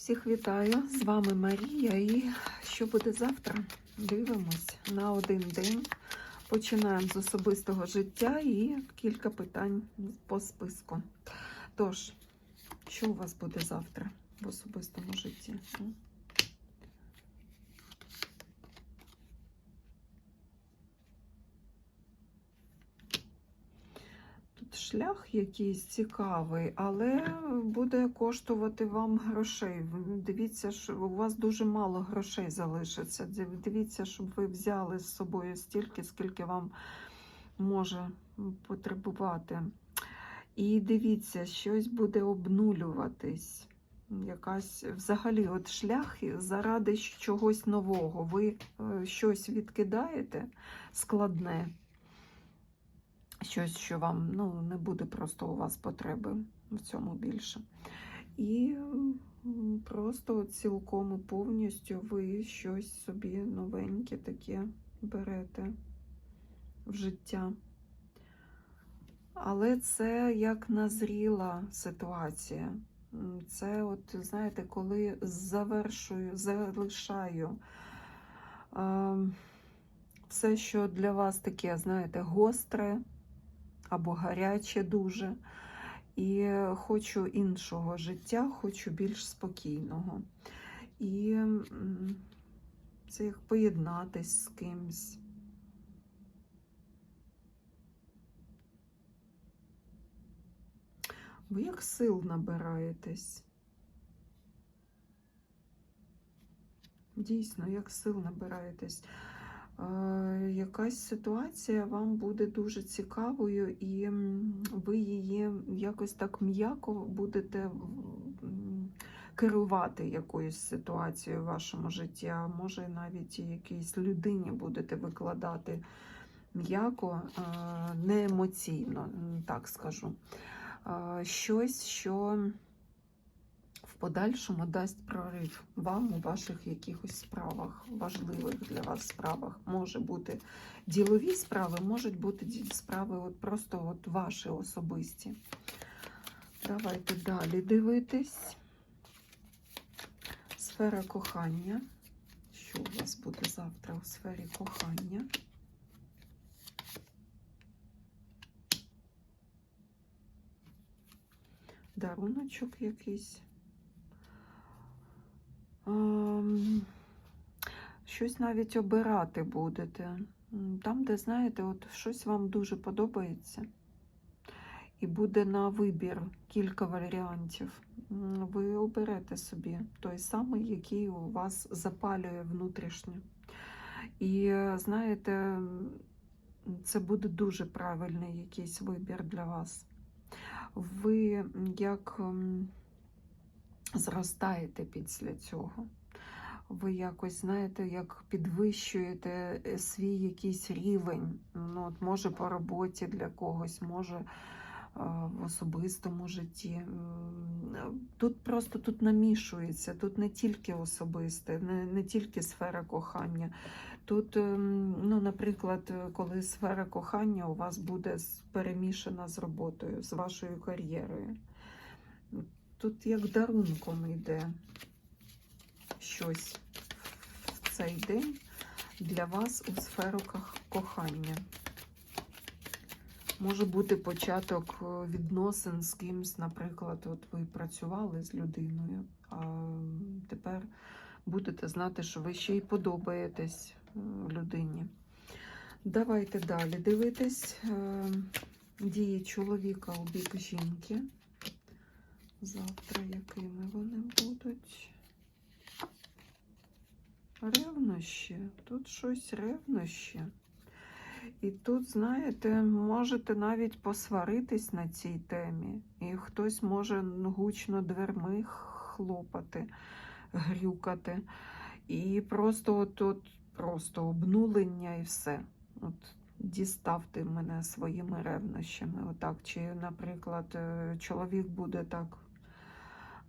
Всіх вітаю! З вами Марія. І що буде завтра? Дивимось на один день. Починаємо з особистого життя і кілька питань по списку. Тож, що у вас буде завтра в особистому житті? М? Тут шлях якийсь цікавий, але буде коштувати вам грошей. Дивіться, що у вас дуже мало грошей залишиться. Дивіться, щоб ви взяли з собою стільки, скільки вам може потребувати. І дивіться, щось буде обнулюватись. Якась взагалі, от шлях заради чогось нового. Ви е, щось відкидаєте складне щось, що вам ну, не буде просто у вас потреби в цьому більше. І просто цілком і повністю ви щось собі новеньке таке берете в життя. Але це як назріла ситуація. Це, от, знаєте, коли завершую, залишаю. ем, все, що для вас таке, знаєте, гостре або гаряче дуже. І хочу іншого життя, хочу більш спокійного. І це як поєднатись з кимсь. Ви як сил набираєтесь. Дійсно, як сил набираєтесь. Якась ситуація вам буде дуже цікавою, і ви її якось так м'яко будете керувати якоюсь ситуацією в вашому житті, а може навіть якійсь людині будете викладати м'яко, не емоційно, так скажу. Щось, що подальшому дасть прорив вам у ваших якихось справах, важливих для вас справах. Може бути ділові справи, можуть бути справи от просто от ваші особисті. Давайте далі дивитись. Сфера кохання. Що у вас буде завтра у сфері кохання? Даруночок якийсь. Ем, Щось навіть обирати будете. Там, де, знаєте, от щось вам дуже подобається. І буде на вибір кілька варіантів. Ви оберете собі той самий, який у вас запалює внутрішньо. І знаєте, це буде дуже правильний якийсь вибір для вас. Ви як м, зростаєте після цього. Ви якось, знаєте, як підвищуєте е, свій якийсь рівень. Ну, от, може, по роботі для когось, може е, в особистому житті. Тут просто тут намішується, тут не тільки особисте, не, не тільки сфера кохання. Тут, ем, ну, наприклад, коли сфера кохання у вас буде перемішана з роботою, з вашою кар'єрою. Тут як дарунком йде щось в цей день для вас у сферу кохання. Може бути початок е, відносин з кимсь, наприклад, от ви працювали з людиною, а тепер будете знати, що ви ще й подобаєтесь е, людині. Давайте далі дивитись е, дії чоловіка у бік жінки. Завтра якими вони будуть? Ревнощі. Тут щось ревнощі. І тут, знаєте, можете навіть посваритись на цій темі. І хтось може гучно дверми хлопати, грюкати. І просто от, от просто обнулення і все. От діставте мене своїми ревнощами. Отак. Чи, наприклад, е, чоловік буде так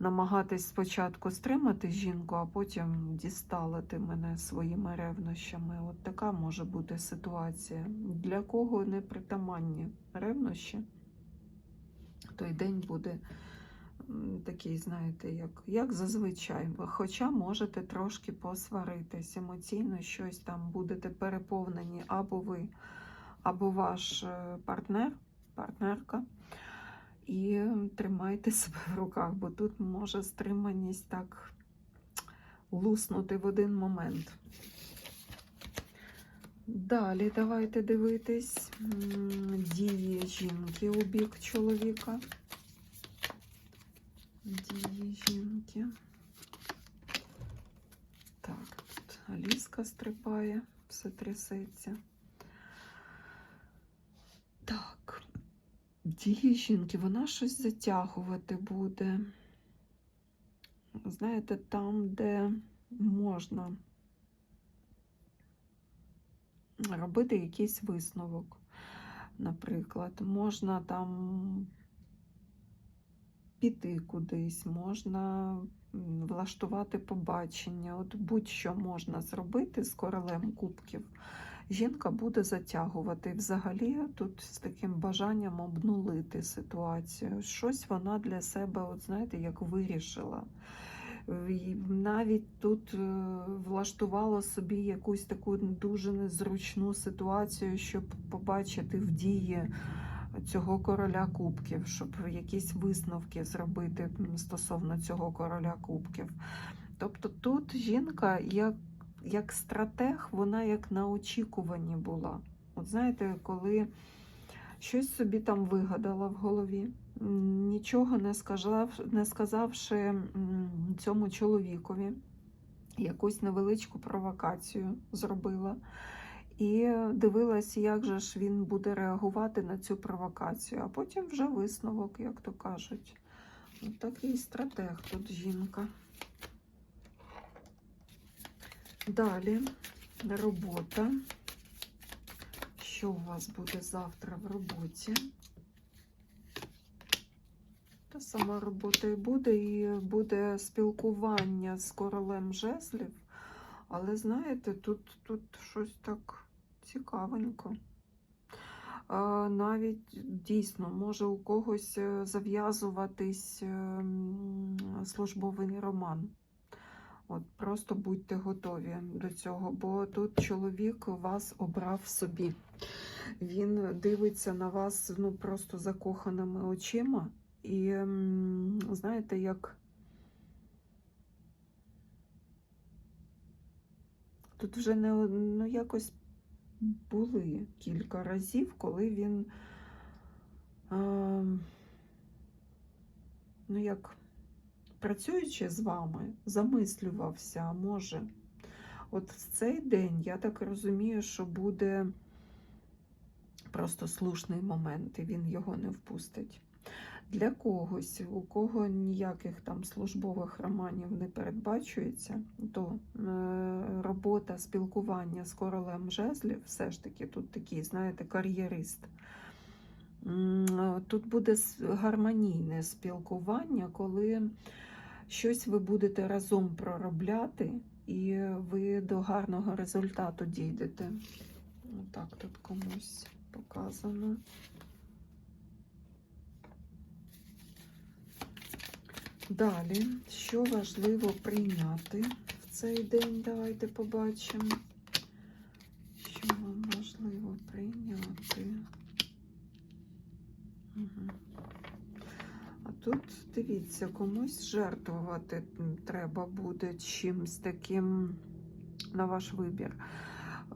намагатись спочатку стримати жінку, а потім дісталити мене своїми ревнощами. От така може бути ситуація. Для кого не притаманні ревнощі, той день буде такий, знаєте, як, як зазвичай. Хоча можете трошки посваритись емоційно, щось там будете переповнені або ви, або ваш е, партнер, партнерка. І тримайте себе в руках, бо тут може стриманість так луснути в один момент. Далі давайте дивитись дії жінки у бік чоловіка. Дії жінки. Так, тут Аліска стрипає, все трясеться. Так, дії жінки, вона щось затягувати буде. Знаєте, там, де можна робити якийсь висновок. Наприклад, можна там піти кудись, можна влаштувати побачення. От будь-що можна зробити з королем кубків. Жінка буде затягувати. Взагалі тут з таким бажанням обнулити ситуацію. Щось вона для себе, от знаєте, як вирішила. І Навіть тут е, влаштувала собі якусь таку дуже незручну ситуацію, щоб побачити в дії цього короля кубків, щоб якісь висновки зробити стосовно цього короля кубків. Тобто тут жінка як, як стратег, вона як на очікуванні була. От знаєте, коли щось собі там вигадала в голові, нічого не, сказав, не сказавши цьому чоловікові, якусь невеличку провокацію зробила. І дивилась, як же ж він буде реагувати на цю провокацію, а потім вже висновок, як то кажуть. От такий стратег тут жінка. Далі робота. Що у вас буде завтра в роботі? Та сама робота і буде, і буде спілкування з королем жезлів. Але знаєте, тут, тут щось так цікавенько. Навіть дійсно може у когось е, зав'язуватись ем, службовий роман. От Просто будьте готові до цього, бо тут чоловік вас обрав собі. Він дивиться на вас ну, просто закоханими очима. І знаєте, як тут вже не ну, якось були кілька разів, коли він а, ну як працюючи з вами, замислювався, може, от в цей день я так розумію, що буде просто слушний момент, і він його не впустить. Для когось, у кого ніяких там службових романів не передбачується, то е, робота, спілкування з королем жезлів, все ж таки тут такий, знаєте, кар'єрист. Тут буде гармонійне спілкування, коли щось ви будете разом проробляти, і ви до гарного результату дійдете. Отак тут комусь показано. Далі, що важливо прийняти в цей день, давайте побачимо. Що вам важливо прийняти? Угу. А тут, дивіться, комусь жертвувати треба буде чимсь таким на ваш вибір.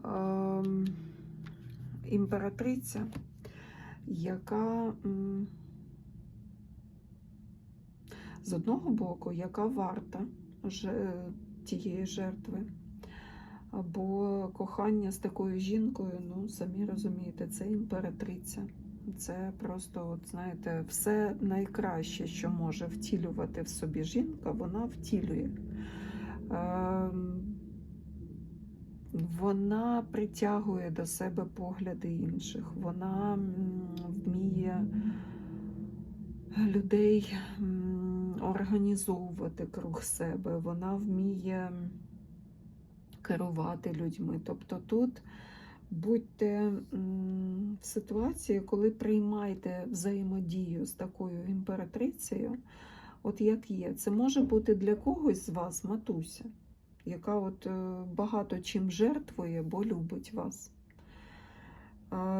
Ем, імператриця, яка з одного боку, яка варта тієї жертви. Або кохання з такою жінкою, ну, самі розумієте, це імператриця. Це просто, от, знаєте, все найкраще, що може втілювати в собі жінка, вона втілює. Ем, Вона притягує до себе погляди інших, вона вміє людей організовувати круг себе, вона вміє керувати людьми. Тобто тут будьте в ситуації, коли приймаєте взаємодію з такою імператрицею, От як є. Це може бути для когось з вас матуся, яка от е, багато чим жертвує, бо любить вас.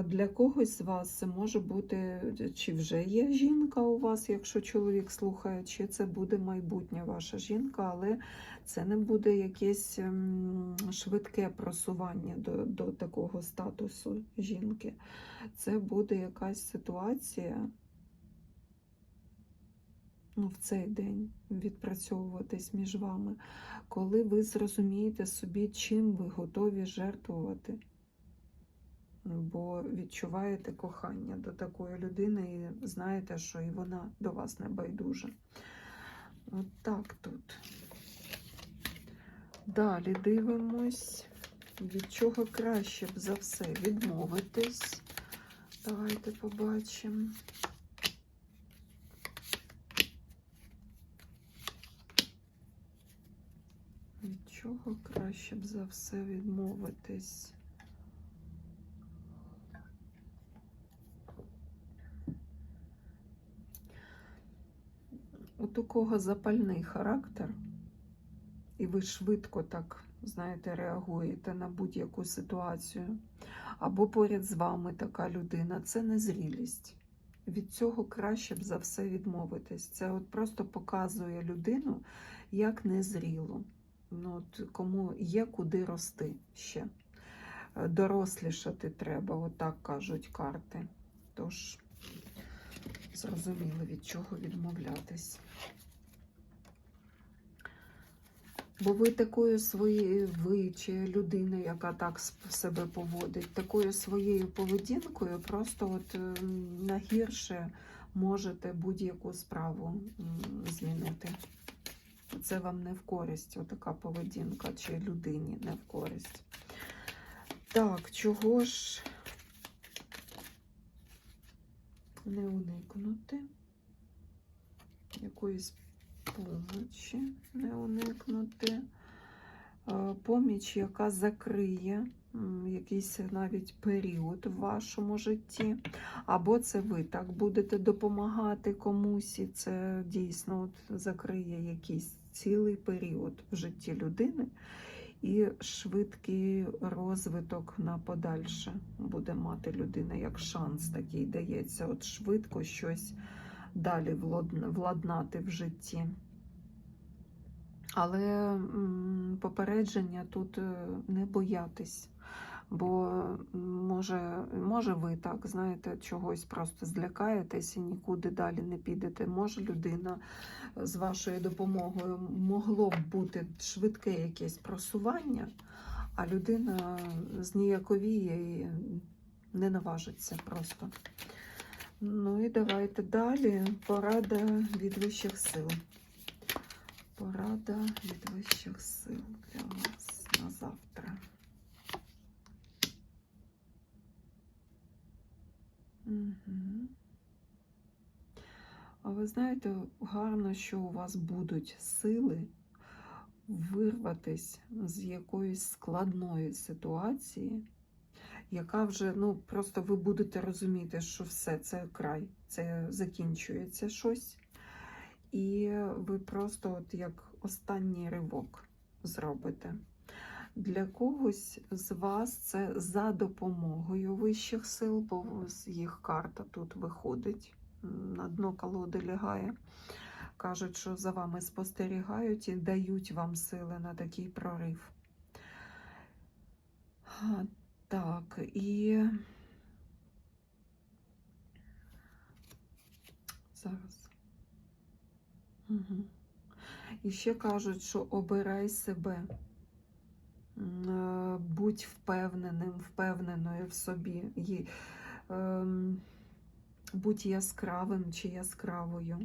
Для когось з вас це може бути, чи вже є жінка у вас, якщо чоловік слухає, чи це буде майбутня ваша жінка, але це не буде якесь ем, швидке просування до, до такого статусу жінки. Це буде якась ситуація ну, в цей день відпрацьовуватись між вами, коли ви зрозумієте собі, чим ви готові жертвувати бо відчуваєте кохання до такої людини і знаєте, що і вона до вас не байдужа. От так тут. Далі дивимось, від чого краще б за все відмовитись. Давайте побачимо. Від чого краще б за все відмовитись? У кого запальний характер, і ви швидко так, знаєте, реагуєте на будь-яку ситуацію, або поряд з вами така людина, це незрілість. Від цього краще б за все відмовитись. Це от просто показує людину як незрілу. Ну, от Кому є куди рости ще. Дорослішати треба, отак кажуть карти. Тож зрозуміли, від чого відмовлятись. Бо ви такою своєю, ви чи людина, яка так себе поводить, такою своєю поведінкою, просто от ем, на гірше можете будь-яку справу змінити. Це вам не в користь, отака поведінка, чи людині не в користь. Так, чого ж не уникнути, якоїсь помочі не уникнути, поміч, яка закриє якийсь навіть період в вашому житті, або це ви так будете допомагати комусь, і це дійсно от закриє якийсь цілий період в житті людини. І швидкий розвиток на подальше буде мати людина, як шанс такий дається. От швидко щось далі владнати в житті. Але попередження тут е, не боятись, бо може, може ви так, знаєте, чогось просто злякаєтесь і нікуди далі не підете. Може людина з вашою допомогою могло б бути швидке якесь просування, а людина зніяковіє і не наважиться просто. Ну і давайте далі. Порада від вищих сил. Порада від вищих сил для вас на завтра. А ви знаєте, гарно, що у вас будуть сили вирватися з якоїсь складної ситуації яка вже, ну, просто ви будете розуміти, що все, це край, це закінчується щось. І ви просто, от як останній ривок зробите. Для когось з вас це за допомогою вищих сил, бо їх карта тут виходить, на дно колоди лягає. Кажуть, що за вами спостерігають і дають вам сили на такий прорив. Так, і зараз. Угу. І ще кажуть, що обирай себе, будь впевненим, впевненою в собі, ем, будь яскравим чи яскравою.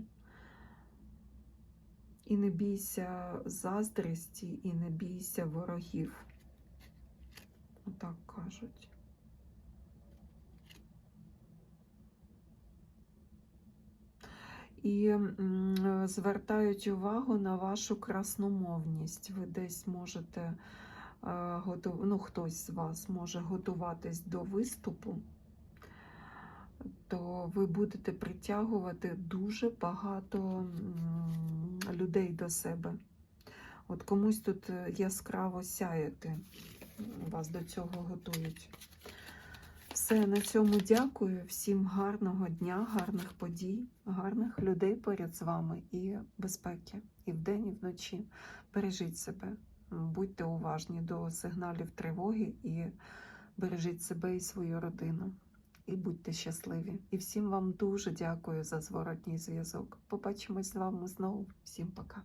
І не бійся заздрості, і не бійся ворогів. Отак кажуть. І звертають увагу на вашу красномовність. Ви десь можете е. Ну, хтось з вас може готуватись до виступу. то ви будете притягувати дуже багато людей до себе. От комусь тут е, яскраво сяяти, вас до цього готують. Все, на цьому дякую. Всім гарного дня, гарних подій, гарних людей поряд з вами і безпеки і вдень, і вночі. Бережіть себе, будьте уважні до сигналів тривоги і бережіть себе і свою родину. І будьте щасливі. І всім вам дуже дякую за зворотній зв'язок. Побачимось з вами знову. Всім пока.